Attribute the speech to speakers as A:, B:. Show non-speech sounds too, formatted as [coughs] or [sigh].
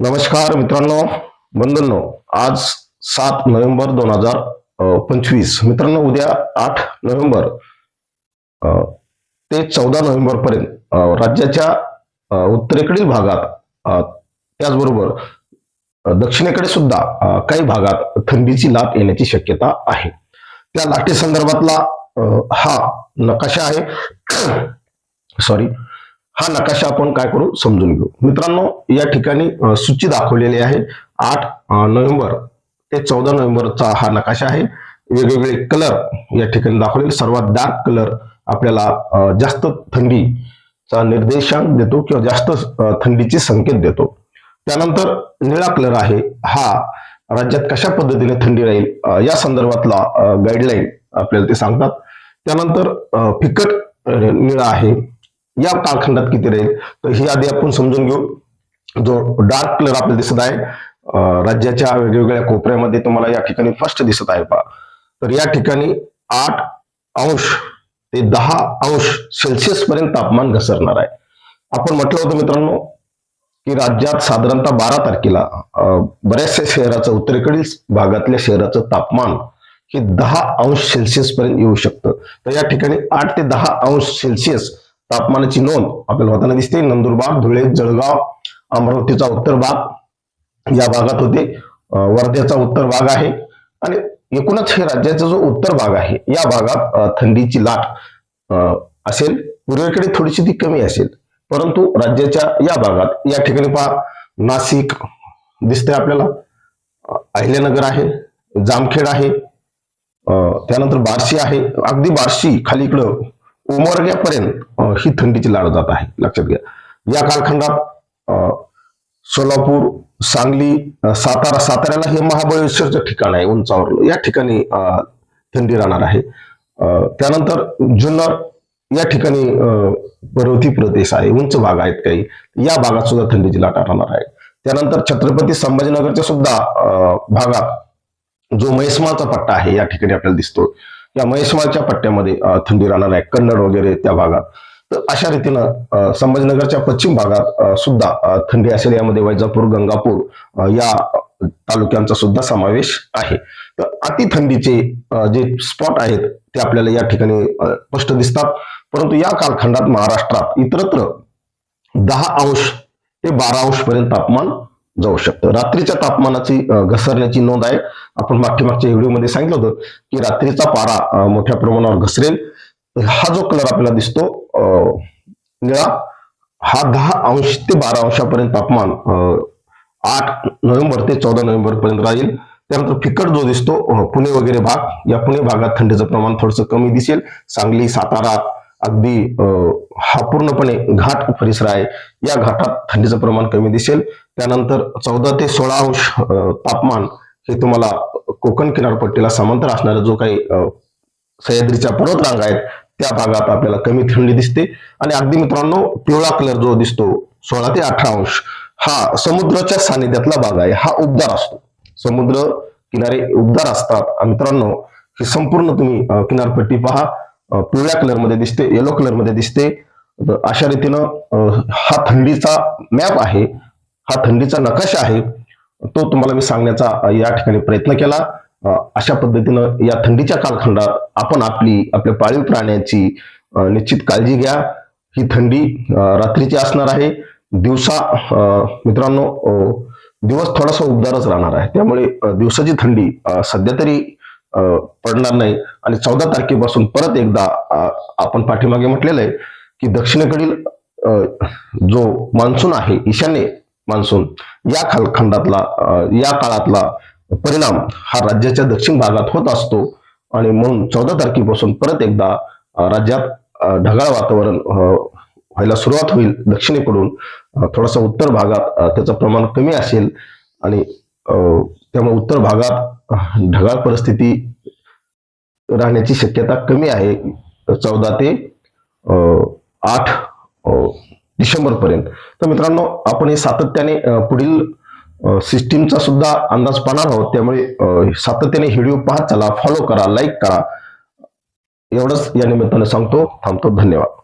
A: नमस्कार मित्रांनो. बंधनो आज सात नोव्हेंबर दोन हजार पंचवीस. मित्रांनो उद्या आठ नोव्हेंबर ते चौदा नोव्हेंबर पर्यंत राज्याच्या उत्तरेकडील भागात त्याचबरोबर दक्षिणेकडे सुद्धा काही भागात थंडीची लाट येण्याची शक्यता आहे. त्या लाटेसंदर्भातला हा नकाशा आहे. [coughs] सॉरी हा नकाशा आपण काय करू? समजून घेऊ. मित्रांनो या ठिकाणी सूची दाखवलेली आहे. आठ नोव्हेंबर ते चौदा नोव्हेंबरचा हा नकाशा आहे. वेगवेगळे कलर या ठिकाणी दाखवलेले. सर्वात डार्क कलर आपल्याला जास्त थंडीचा निर्देशांक देतो किंवा जास्त थंडीचे संकेत देतो. त्यानंतर निळा कलर आहे. हा राज्यात कशा पद्धतीने थंडी राहील या संदर्भातला गाईडलाईन आपल्याला ते सांगतात. त्यानंतर फिकट निळा आहे. या कालखंडात किती राहील? तर ही आधी आपण समजून घेऊ. जो डार्क कलर आपल्याला दिसत आहे राज्याच्या वेगवेगळ्या कोपऱ्यामध्ये तुम्हाला या ठिकाणी फर्स्ट दिसत आहे पहा. तर या ठिकाणी आठ अंश ते दहा अंश सेल्सिअस पर्यंत तापमान घसरणार आहे. आपण म्हटलं होतं मित्रांनो की राज्यात साधारणतः बारा तारखेला बऱ्याचशा शहराचं उत्तरेकडील भागातल्या शहराचं तापमान हे दहा अंश सेल्सिअस पर्यंत येऊ शकतं. तर या ठिकाणी आठ ते दहा अंश सेल्सिअस तापमानाची नोंद आपल्याला होताना दिसते. नंदुरबार धुळे जळगाव अमरावतीचा उत्तर भाग या भागात होते. वर्ध्याचा उत्तर भाग आहे. आणि एकूणच हे राज्याचा जो उत्तर भाग आहे या भागात थंडीची लाट अं, असेल. पूर्वेकडे थोडीशी ती कमी असेल. परंतु राज्याच्या या भागात या ठिकाणी पहा नाशिक दिसते आपल्याला. अहिल्यानगर आहे जामखेड आहे. अं, त्यानंतर बार्शी आहे. अगदी बार्शी खाली इकडं उमरग्यापर्यंत ही थंडीची लाट जात आहे. लक्षात घ्या. या कालखंडात अं, सोलापूर सांगली सातारा साताऱ्याला हे महाबळेश्वरचं ठिकाण आहे उंचावर या ठिकाणी थंडी राहणार आहे. अं, त्यानंतर जुन्नर या ठिकाणी अं, पर्वती प्रदेश आहे उंच भाग आहेत काही. या भागात सुद्धा थंडीची लाट राहणार आहे. त्यानंतर छत्रपती संभाजीनगरच्या सुद्धा अं, भागात जो म्हैसमाळचा पट्टा आहे या ठिकाणी आपल्याला दिसतो या म्हैसमाळच्या पट्ट्यामध्ये थंडी राहणार आहे कन्नड वगैरे त्या भागात. तर अशा रीतीनं संभाजीनगरच्या पश्चिम भागात सुद्धा थंडी असेल यामध्ये वैजापूर गंगापूर या तालुक्यांचा सुद्धा समावेश आहे. तर अति थंडीचे जे स्पॉट आहेत ते आपल्याला या ठिकाणी स्पष्ट दिसतात. परंतु या कालखंडात महाराष्ट्रात इतरत्र दहा अंश ते बारा अंश पर्यंत तापमान जाऊ शकतं. रात्रीच्या तापमानाची घसरण्याची नोंद आहे. आपण मागच्या मागच्या व्हिडिओमध्ये सांगितलं होतं की रात्रीचा पारा मोठ्या प्रमाणावर घसरेल. हा जो कलर आपल्याला दिसतो अं, निळा हा दहा अंश ते बारा अंशापर्यंत तापमान अं, आठ नोव्हेंबर ते चौदा नोव्हेंबर पर्यंत राहील. त्यानंतर फिकट जो दिसतो पुणे वगैरे भाग या पुणे भागात थंडीचं प्रमाण थोडंसं कमी दिसेल. सांगली सातारा अगदी अं, हा पूर्णपणे घाट परिसर आहे. या घाटात थंडीचं प्रमाण कमी दिसेल. त्यानंतर चौदा ते सोळा अंश तापमान हे तुम्हाला कोकण किनारपट्टीला समांतर असणारा जो काही अं, सह्याद्रीच्या पर्वतरांगा आहेत त्या भागात आपल्याला कमी थंडी दिसते. आणि अगदी मित्रांनो पिवळा कलर जो दिसतो सोळा ते अठरा अंश हा समुद्राच्या सानिध्यातला भाग आहे. हा उबदार असतो. समुद्र किनारे उबदार असतात. मित्रांनो हे संपूर्ण तुम्ही किनारपट्टी पहा. पिवळ्या कलरमध्ये दिसते येलो कलरमध्ये दिसते. अशा रीतीनं हा थंडीचा मॅप आहे. हा थंडीचा नकाशा आहे. तो तुम्हाला मी सांगण्याचा या ठिकाणी प्रयत्न केला. अशा पद्धतीनं या थंडीच्या कालखंडात आपण आपली आपल्या पाळीव प्राण्याची निश्चित काळजी घ्या. ही थंडी रात्रीची असणार आहे. दिवसा मित्रांनो दिवस थोडासा उबदारच राहणार आहे. त्यामुळे दिवसाची थंडी सध्या तरी पडणार नाही. आणि चौदा तारखेपासून परत एकदा आपण पाठीमागे म्हटलेलं आहे की दक्षिणेकडील जो मान्सून आहे ईशान्य मान्सून या कालखंडातला या काळातला परिणाम हा राज्याच्या दक्षिण भागात होत असतो. आणि म्हणून चौदा तारखेपासून परत एकदा राज्यात ढगाळ वातावरण व्हायला सुरुवात होईल दक्षिणेकडून. थोडासा उत्तर भागात त्याचं प्रमाण कमी असेल आणि त्यामुळे उत्तर भागात ढगाळ परिस्थिती राहण्याची शक्यता कमी आहे. चौदा ते आठ डिसेंबर पर्यंत तर मित्रांनो आपण हे सातत्याने पुढील सिस्टीमचा सुद्धा अंदाज पाहणार आहोत. त्यामुळे सातत्याने व्हिडिओ पाहत चला फॉलो करा लाईक करा. एवढंच या निमित्ताने सांगतो. थांबतो. धन्यवाद.